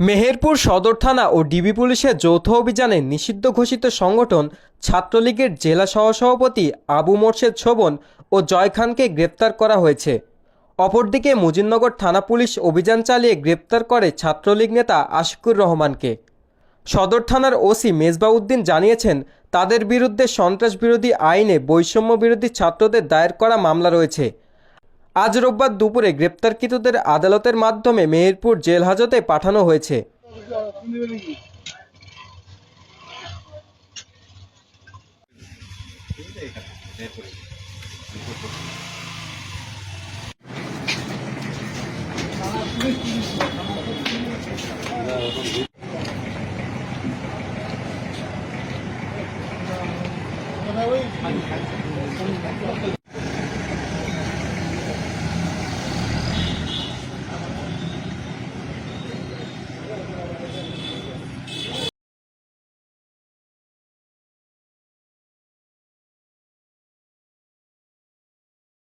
মেহেরপুর সদর থানা ও ডিবি পুলিশের যৌথ অভিযানে নিষিদ্ধ ঘোষিত সংগঠন ছাত্রলীগের জেলা সহসভাপতি আবু মোর্শেদ শোভন ও জয় খানকে গ্রেপ্তার করা হয়েছে। অপরদিকে মুজিবনগর থানা পুলিশ অভিযান চালিয়ে গ্রেপ্তার করে ছাত্রলীগ নেতা আশিকুর রহমানকে। সদর থানার ওসি মেজবাউদ্দিন জানিয়েছেন, তাদের বিরুদ্ধে সন্ত্রাস বিরোধী আইনে বৈষম্য বিরোধী ছাত্রদের দায়ের করা মামলা রয়েছে। আজ রোববার দুপুরে গ্রেপ্তারকৃতদের আদালতের মাধ্যমে মেহেরপুর জেল হাজতে পাঠানো হয়েছে।